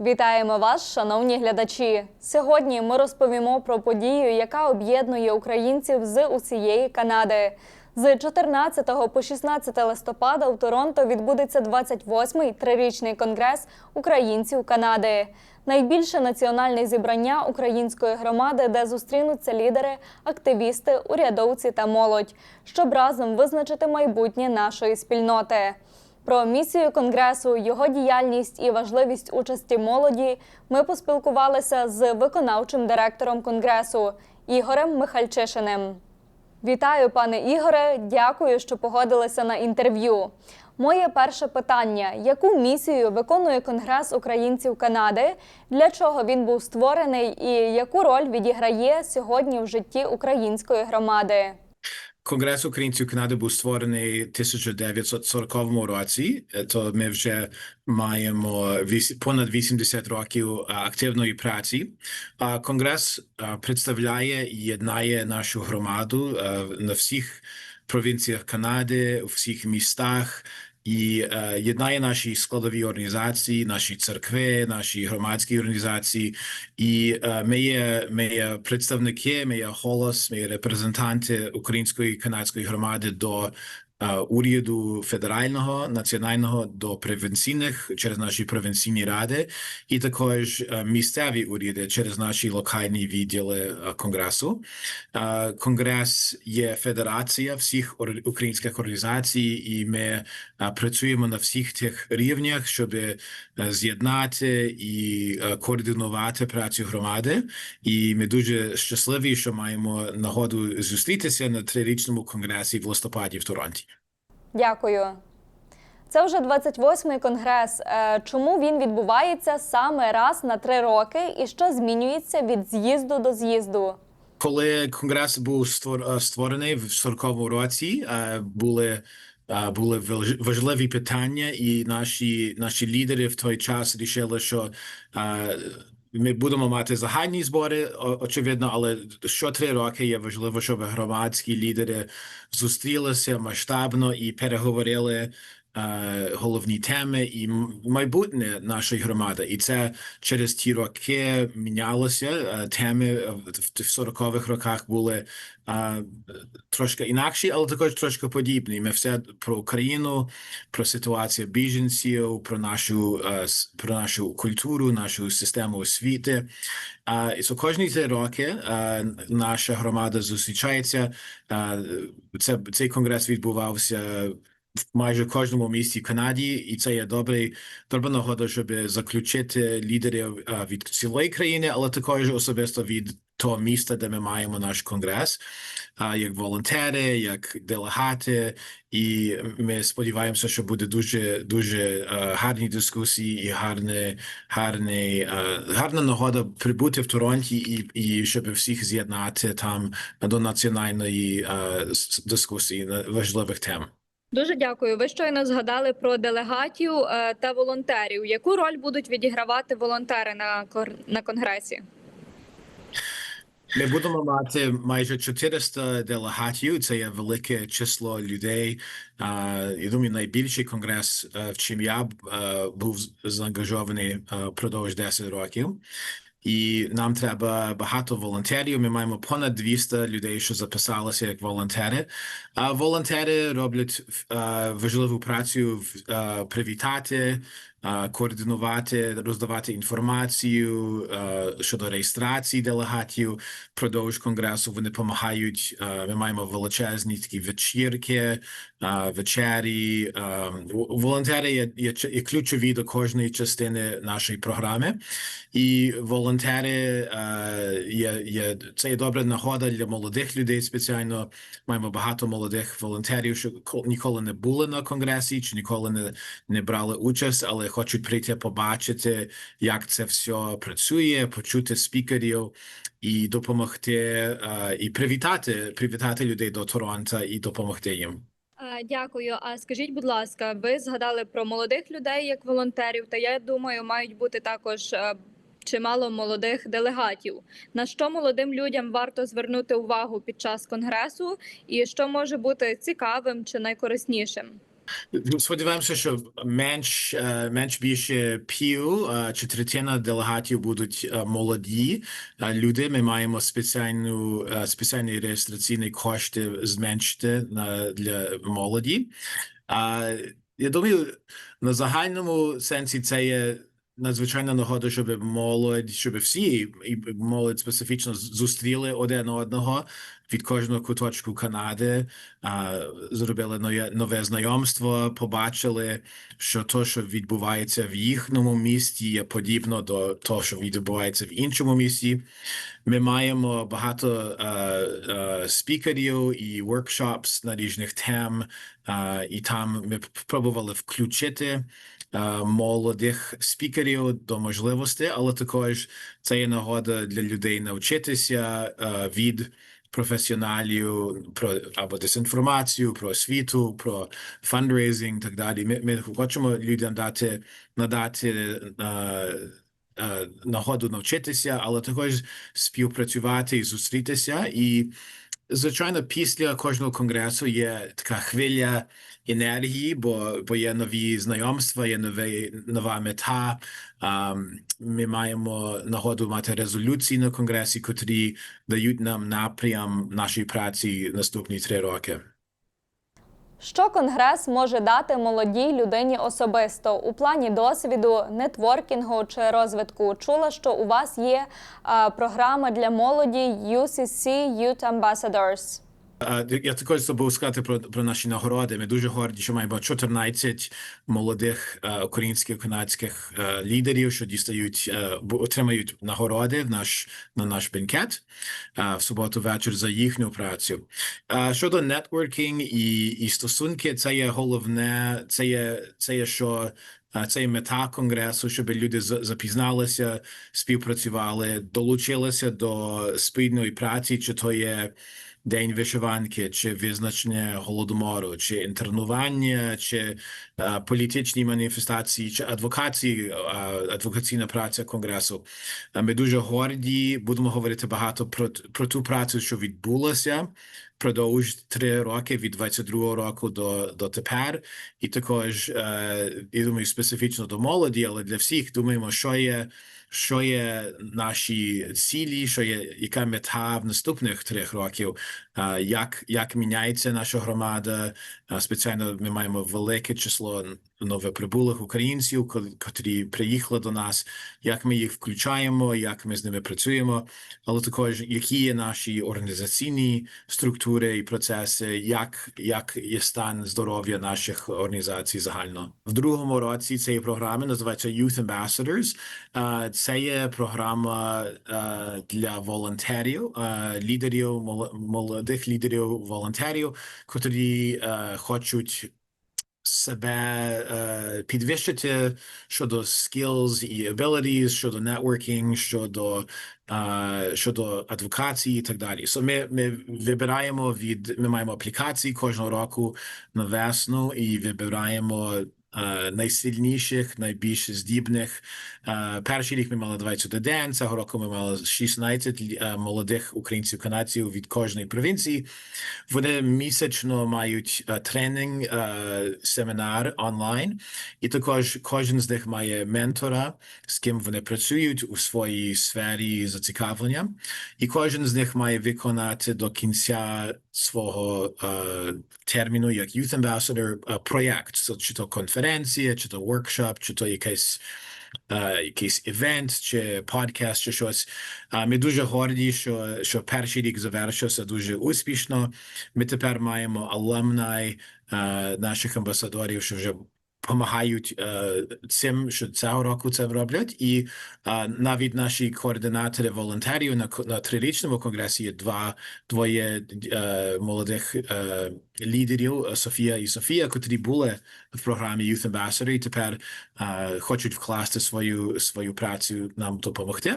Вітаємо вас, шановні глядачі. Сьогодні ми розповімо про подію, яка об'єднує українців з усієї Канади. З 14 по 16 листопада у Торонто відбудеться 28-й трирічний конгрес українців Канади. Найбільше національне зібрання української громади, де зустрінуться лідери, активісти, урядовці та молодь, щоб разом визначити майбутнє нашої спільноти. Про місію конгресу, його діяльність і важливість участі молоді ми поспілкувалися з виконавчим директором конгресу Ігорем Михальчишиним. Вітаю, пане Ігоре. Дякую, що погодилися на інтерв'ю. Моє перше питання: яку місію виконує Конгрес українців Канади? Для чого він був створений, і яку роль відіграє сьогодні в житті української громади? Конгрес українців Канади був створений в 1940 році. То ми вже маємо понад 80 років активної праці. А Конгрес представляє і єднає нашу громаду на всіх провінціях Канади, у всіх містах. І е, єднає наші складові організації, наші церкви, наші громадські організації. І е, ми є, ми є представники, ми є голос, ми є репрезентанти української канадської громади до уряду федерального, національного, до провінційних через наші провінційні ради, і також е, місцеві уряди через наші локальні відділи е, конгресу. Е, Конгрес є федерація всіх українських організацій, і ми е, працюємо на всіх тих рівнях, щоб е, з'єднати і е, координувати працю громади. І ми дуже щасливі, що маємо нагоду зустрітися на трирічному конгресі в листопаді в Торонті. Дякую. Це вже 28-й конгрес. Е, Чому він відбувається саме раз на три роки, і що змінюється від з'їзду до з'їзду? Коли конгрес був е, створений в 40-му році, е, були були важ- важливі питання, і наші наші лідери в той час рішили, що ми будемо мати загальні збори, очевидно, але що три роки є важливо, щоб громадські лідери зустрілися масштабно і переговорили. Е, Головні теми і майбутнє нашої громади, і це через ті роки мінялося. Е, Теми е, в в 40-х роках були трошки інакші, але також трошки подібні. Ми все про Україну, про ситуацію біженців, про нашу про нашу культуру, нашу систему освіти. І so кожні три роки наша громада зустрічається. Це цей конгрес відбувався. Майже кожному місті Канаді, і це є добрий добра нагода, щоб заключити лідерів від цілої країни, але також особисто від того міста, де ми маємо наш конгрес, а, як волонтери, як делегати. І ми сподіваємося, що буде дуже дуже гарні дискусії і гарне, гарний, е, гарна нагода прибути в Торонті і, і щоб всіх з'єднати там до національної дискусії на важливих тем. Дуже дякую. Ви щойно згадали про делегатів е, та волонтерів. Яку роль будуть відігравати волонтери на на конгресі? Ми будемо мати майже 400 делегатів. Це є велике число людей. Я думаю, найбільший конгрес, е, в чим я е, був заангажований впродовж 10 років. І нам треба багато волонтерів. Ми маємо понад 200 людей, що записалися як волонтери. А волонтери роблять е, важливу працю в- е, привітати, координувати, роздавати інформацію щодо реєстрації делегатів. Продовж конгресу вони допомагають. Ми маємо величезні такі вечірки, вечері. Волонтери є, є, є ключові до кожної частини нашої програми. І волонтери є, є це є добра нагода для молодих людей. Спеціально маємо багато молодих волонтерів, що ко- ніколи не були на конгресі, чи ніколи не, не брали участь, але хочуть прийти побачити, як це все працює, почути спікерів і допомогти, е, і привітати, привітати людей до Торонто і допомогти їм. Е, Дякую. А скажіть, будь ласка, ви згадали про молодих людей як волонтерів, та я думаю, мають бути також е, чимало молодих делегатів. На що молодим людям варто звернути увагу під час конгресу, і що може бути цікавим чи найкориснішим? Сподіваємося, що менш, е, менш більше пів е, чи третина делегатів будуть е, молоді люди. Ми маємо спеціальну спеціальні реєстраційні кошти зменшити на для молоді. А я думаю, на загальному сенсі це є надзвичайна нагода, щоб молодь, щоб всі і молодь специфічно зустріли один одного від кожного куточку Канади, а, зробили нове, нове знайомство, побачили, що то, що відбувається в їхньому місті, є подібно до того, що відбувається в іншому місті. Ми маємо багато е, е, спікерів і воркшопс на різних тем, е, і там ми пробували включити молодих спікерів до можливості, але також це є нагода для людей навчитися е, від професіоналів про або дезінформацію, про освіту, про фандрейзинг так далі. Ми, ми хочемо людям дати надати е, е, нагоду навчитися, але також співпрацювати і зустрітися. І звичайно, після кожного конгресу є така хвиля енергії, бо, бо є нові знайомства, є нові, нова мета. А, ми маємо нагоду мати резолюції на конгресі, котрі дають нам напрям нашої праці наступні три роки. Що конгрес може дати молодій людині особисто у плані досвіду, нетворкінгу чи розвитку? Чула, що у вас є а, програма для молоді UCC Youth Ambassadors. Я також забув сказати про, про наші нагороди. Ми дуже горді, що маємо 14 молодих е, українських канадських е, лідерів, що дістають е, отримають нагороди в наш на наш бенкет в суботу вечір за їхню працю. Щодо нетворкінг і, і стосунки, це є головне. Це є це є що. Це є мета конгресу, щоб люди за- запізналися, співпрацювали, долучилися до спільної праці, чи то є День вишиванки, чи визначення голодомору, чи інтернування, чи е, політичні маніфестації, чи адвокації, е, адвокаційна праця конгресу. Е, Ми дуже горді. Будемо говорити багато про, про ту працю, що відбулася продовж три роки від 22 року до, до тепер. І також е, я думаю, специфічно до молоді, але для всіх думаємо, що є що є наші цілі, що є яка мета в наступних трьох років, як, як міняється наша громада. Спеціально ми маємо велике число новоприбулих українців, ко- котрі приїхали до нас, як ми їх включаємо, як ми з ними працюємо, але також які є наші організаційні структури і процеси, як, як є стан здоров'я наших організацій загально. В другому році цієї програми називається Youth Ambassadors. Це є програма для волонтерів, лідерів, мол- молодих лідерів волонтерів, котрі е, хочуть себе е, підвищити щодо skills і abilities, щодо networking, щодо, е, щодо адвокації і так далі. So ми, ми вибираємо від, ми маємо аплікації кожного року на весну і вибираємо найсильніших, найбільш здібних. Е, Перший рік ми мали 21, цього року ми мали 16 е, молодих українців канадців від кожної провінції. Вони місячно мають е, тренінг, е, семінар онлайн, і також кожен з них має ментора, з ким вони працюють у своїй сфері зацікавлення, і кожен з них має виконати до кінця свого е, терміну як Youth Ambassador е, проєкт, чи то конференція, чи то воркшоп, чи то якийсь е, якийсь івент чи подкаст, чи щось. Е, Ми дуже горді, що, що перший рік завершився дуже успішно. Ми тепер маємо алумнай е, наших амбасадорів, що вже допомагають е, цим, що цього року це роблять, і е, навіть наші координатори волонтерів на, на трирічному конгресі є два двоє е, молодих е, лідерів е, Софія і Софія, котрі були в програмі Youth Ambassador і тепер е, хочуть вкласти свою свою працю нам допомогти.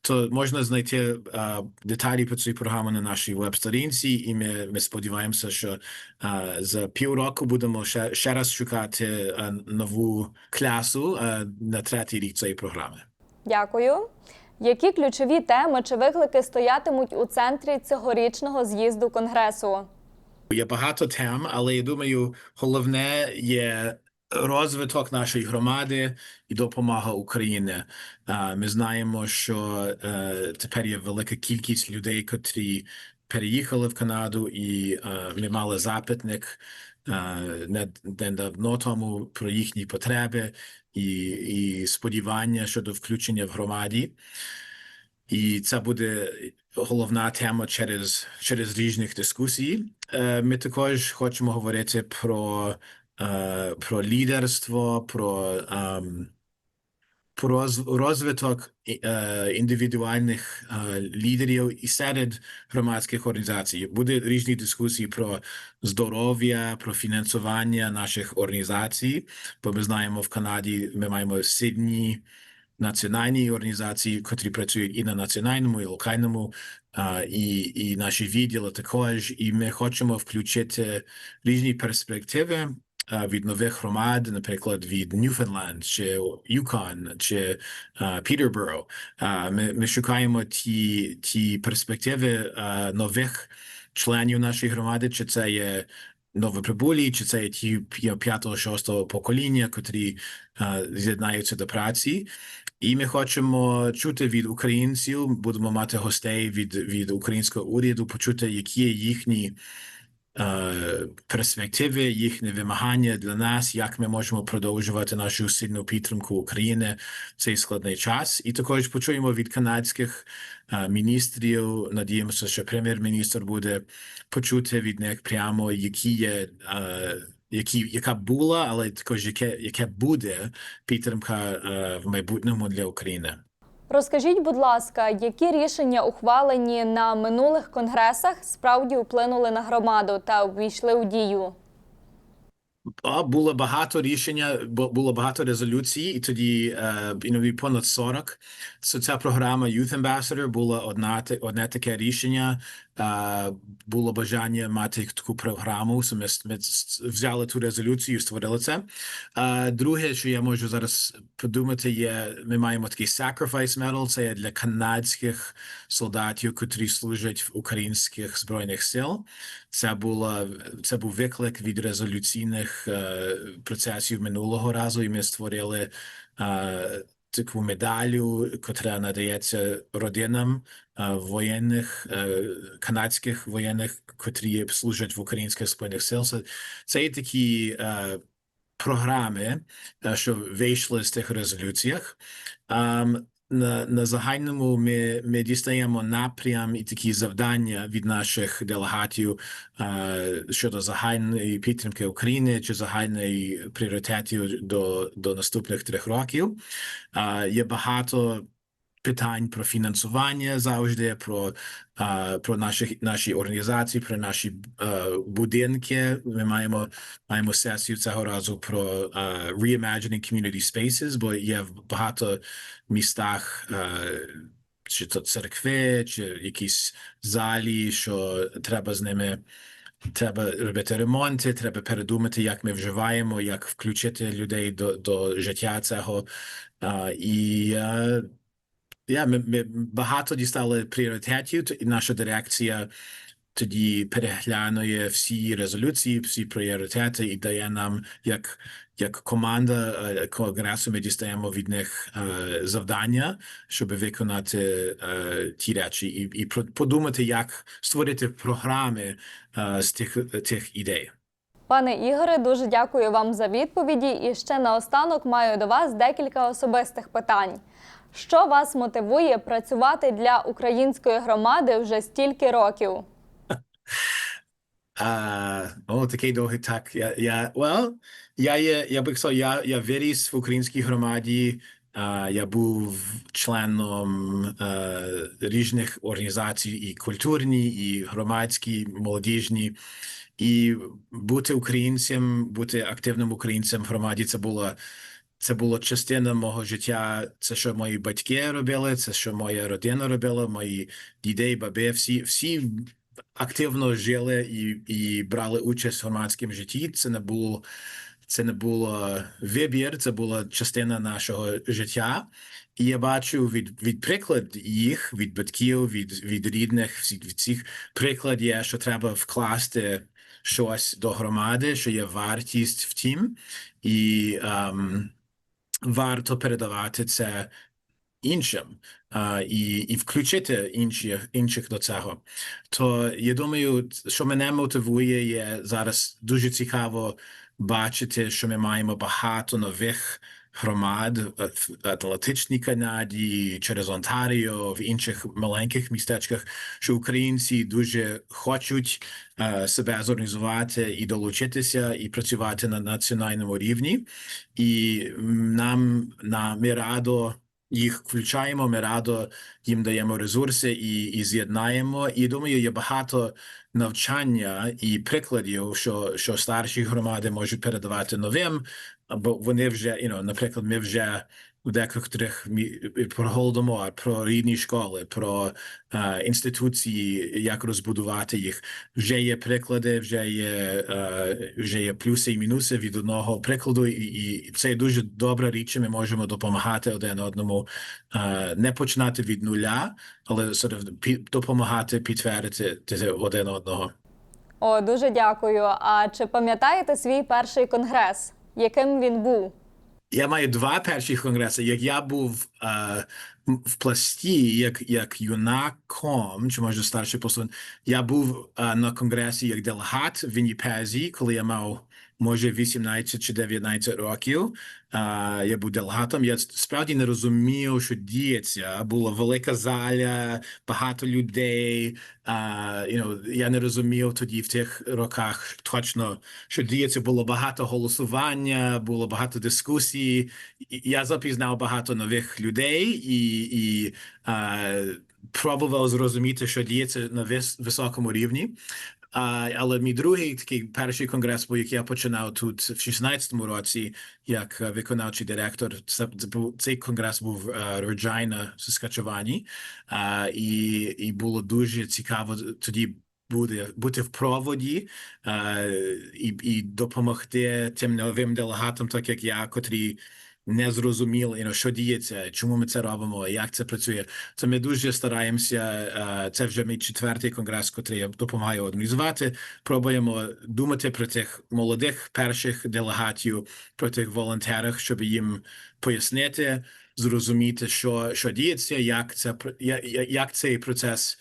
То можна знайти е, деталі про цю програму на нашій веб-сторінці, і ми, ми сподіваємося, що е, за півроку будемо ще, ще раз шукати е, нову класу е, на третій рік цієї програми. Дякую. Які ключові теми чи виклики стоятимуть у центрі цьогорічного з'їзду конгресу? Є багато тем, але я думаю, головне є розвиток нашої громади і допомога Україні. Ми знаємо, що е, тепер є велика кількість людей, котрі переїхали в Канаду, і е, ми мали запитник е, не давно тому про їхні потреби і, і сподівання щодо включення в громаді. І це буде головна тема через, через різних дискусій. Е, Ми також хочемо говорити про, е, про лідерство, про, ем, про розвиток е, індивідуальних лідерів і серед громадських організацій. Буде різні дискусії про здоров'я, про фінансування наших організацій, бо ми знаємо, в Канаді ми маємо сильні національні організації, котрі працюють і на національному, і локальному, і, і наші відділи також. І ми хочемо включити різні перспективи від нових громад, наприклад, від Ньюфенленд, чи Юкон, чи Пітерборо. Ми, ми шукаємо ті, ті перспективи нових членів нашої громади, чи це є новоприбулі, чи це є ті п'ятого, шостого покоління, котрі а, з'єднаються до праці. І ми хочемо чути від українців, будемо мати гостей від, від українського уряду, почути, які є їхні е, перспективи, їхні вимагання для нас, як ми можемо продовжувати нашу сильну підтримку України в цей складний час. І також почуємо від канадських е, міністрів. Надіємося, що прем'єр-міністр буде почути від них прямо, які є. Е, які, яка була, але також яке, яке буде підтримка е, в майбутньому для України. Розкажіть, будь ласка, які рішення ухвалені на минулих конгресах справді вплинули на громаду та увійшли у дію? А, було багато рішення, бу- було багато резолюцій, і тоді е, понад 40. So, ця програма Youth Ambassador була одна, одне таке рішення. Е, було бажання мати таку програму. Ми, взяли ту резолюцію і створили це. Е, друге, що я можу зараз подумати, є, ми маємо такий Sacrifice Medal, це для канадських солдатів, котрі служать в українських збройних сил. Це була це був виклик від резолюційних е, процесів минулого разу, і ми створили таку медалю, котра надається родинам е, воєнних е, канадських воєнних, котрі служать в українських збройних сил. Це, є такі е, програми, що вийшли з тих резолюціях. На, на загальному ми, ми дістаємо напрям і такі завдання від наших делегатів е, щодо загальної підтримки України чи загальної пріоритетів до, до наступних трьох років. Е, є багато питань про фінансування завжди, про, е, про наші, наші організації, про наші е, будинки. Ми маємо, маємо сесію цього разу про е, reimagining community spaces, бо є в багато містах. е, чи то церкви, чи якісь залі, що треба з ними треба робити ремонти, треба передумати, як ми вживаємо, як включити людей до, до життя цього. А, і е, я, ми, ми багато дістали пріоритетів, і наша дирекція тоді переглянує всі резолюції, всі пріоритети і дає нам, як, як команда е, конгресу, ми дістаємо від них е, завдання, щоб виконати е, ті речі, і, і подумати, як створити програми з тих, тих ідей. Пане Ігоре, дуже дякую вам за відповіді. І ще наостанок маю до вас декілька особистих питань. Що вас мотивує працювати для української громади вже стільки років? А, о, такий довгий так. Я, я, well, я, є, я би сказав, я, я виріс в українській громаді. А, я був членом е, різних організацій, і культурні, і громадські, молодіжні. І бути українцем, бути активним українцем в громаді, це було, це було частина мого життя. Це що мої батьки робили, це що моя родина робила, мої діди, баби, всі, всі активно жили і, і брали участь в громадському житті. Це не було, це не було вибір, це була частина нашого життя. І я бачу від, від приклад їх, від батьків, від, від рідних, всі- від цих приклад є, що треба вкласти щось до громади, що є вартість в тім, і ем, варто передавати це іншим а, і, і включити інших, інших до цього. То я думаю, що мене мотивує, є зараз дуже цікаво бачити, що ми маємо багато нових громад е, в Атлантичній Канаді, через Онтаріо, в інших маленьких містечках, що українці дуже хочуть е, себе зорганізувати і долучитися, і працювати на національному рівні. І нам на ми радо їх включаємо, ми радо їм даємо ресурси і, і з'єднаємо. І думаю, є багато навчання і прикладів, що, що старші громади можуть передавати новим, бо вони вже, you know, наприклад, ми вже у декотрих про голодомор, про рідні школи, про е, інституції, як розбудувати їх. Вже є приклади, вже є, е, вже є плюси і мінуси від одного прикладу, і, і це дуже добра річ. Ми можемо допомагати один одному, е, не починати від нуля, але sort of, пі- допомагати підтвердити один одного. О, дуже дякую. А чи пам'ятаєте свій перший конгрес? Яким він був? Я маю два перші конгреси. Як я був е, в пласті, як, як юнаком, чи може старший послан, я був е, на конгресі як делегат в Вінніпезі, коли я мав може 18 чи 19 років. Е, я був делегатом. Я справді не розумів, що діється. Була велика заля, багато людей. Е, you know, я не розумів тоді в тих роках точно, що діється. Було багато голосування, було багато дискусій. Я запізнав багато нових людей і, і е, пробував зрозуміти, що діється на вис, високому рівні. А, але мій другий такий перший конгрес, був, який я починав тут в 16-му році, як е, виконавчий директор. Це, це цей конгрес був е, Роджайна в Саскачевані, а, і, і було дуже цікаво тоді. Буде бути в проводі е, і, і допомогти тим новим делегатам, так як я, котрі не зрозуміли, you know, що діється, чому ми це робимо, як це працює. То ми дуже стараємося. е, Це вже мій четвертий конгрес, котрий я допомагаю організувати. Пробуємо думати про тих молодих перших делегатів, про тих волонтерів, щоб їм пояснити, зрозуміти, що, що діється, як це як цей процес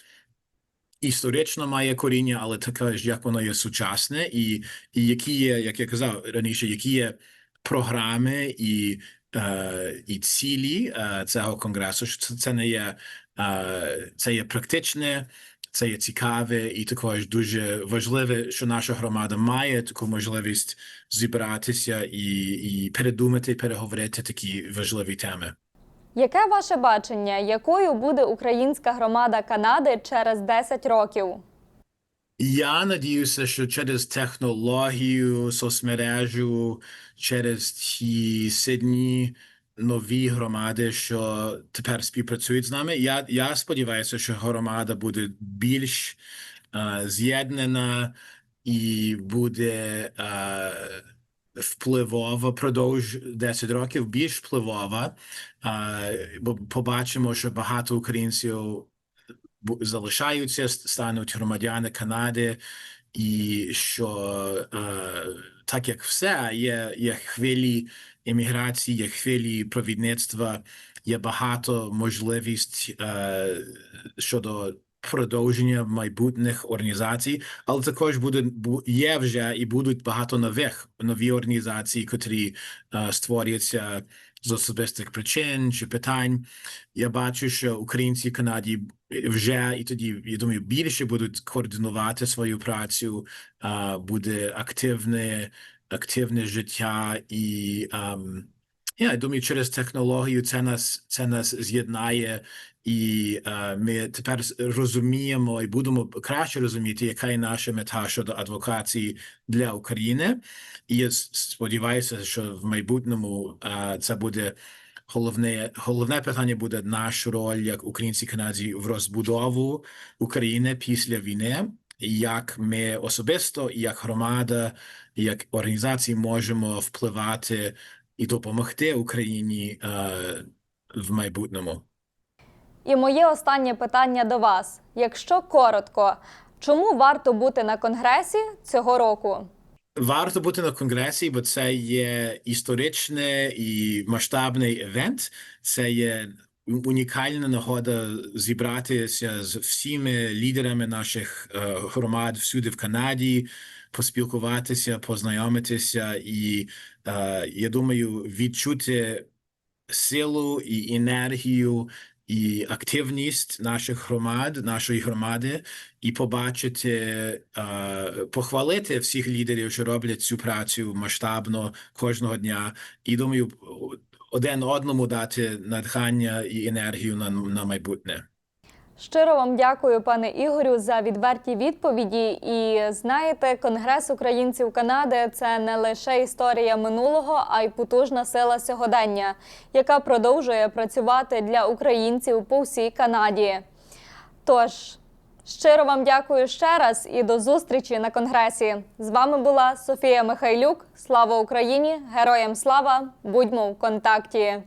історично має коріння, але також як воно є сучасне, і, і які є, як я казав раніше, які є програми і, е, і цілі е, цього конгресу. Що це, це не є е, це є практичне, це є цікаве і також дуже важливе, що наша громада має таку можливість зібратися і, і передумати, переговорити такі важливі теми. Яке ваше бачення, якою буде українська громада Канади через 10 років? Я надіюся, що через технологію, соцмережу, через ті сильні нові громади, що тепер співпрацюють з нами. Я, я сподіваюся, що громада буде більш е, з'єднана і буде е, впливова продовж 10 років, більш впливова. Е, бо побачимо, що багато українців залишаються, стануть громадяни Канади, і що е, так як все, є, є хвилі імміграції, є хвилі провідництва, є багато можливість е, щодо продовження майбутніх організацій, але також буде бу- є вже і будуть багато нових нові організації, котрі е, створюються з особистих причин чи питань. Я бачу, що українці в Канаді вже і тоді, я думаю, більше будуть координувати свою працю, буде активне, активне життя і ам, я думаю, через технологію це нас це нас з'єднає, і е, ми тепер розуміємо і будемо краще розуміти, яка є наша мета щодо адвокації для України. І я сподіваюся, що в майбутньому е, це буде головне, головне питання буде наша роль як українці канадці в розбудову України після війни. Як ми особисто, як громада, як організації можемо впливати і допомогти Україні е, в майбутньому. І моє останнє питання до вас. Якщо коротко, Чому варто бути на конгресі цього року? Варто бути на конгресі, бо це є історичний і масштабний івент. Це є унікальна нагода зібратися з всіми лідерами наших е, громад всюди в Канаді, поспілкуватися, познайомитися, і е, я думаю, відчути силу і енергію. І активність наших громад, нашої громади, і побачити, похвалити всіх лідерів, що роблять цю працю масштабно кожного дня. І думаю, один одному дати надхання і енергію на, на майбутнє. Щиро вам дякую, пане Ігорю, за відверті відповіді. І знаєте, Конгрес українців Канади це не лише історія минулого, а й потужна сила сьогодення, яка продовжує працювати для українців по всій Канаді. Тож щиро вам дякую ще раз і до зустрічі на конгресі. З вами була Софія Михайлюк. Слава Україні! Героям слава! Будьмо в контакті!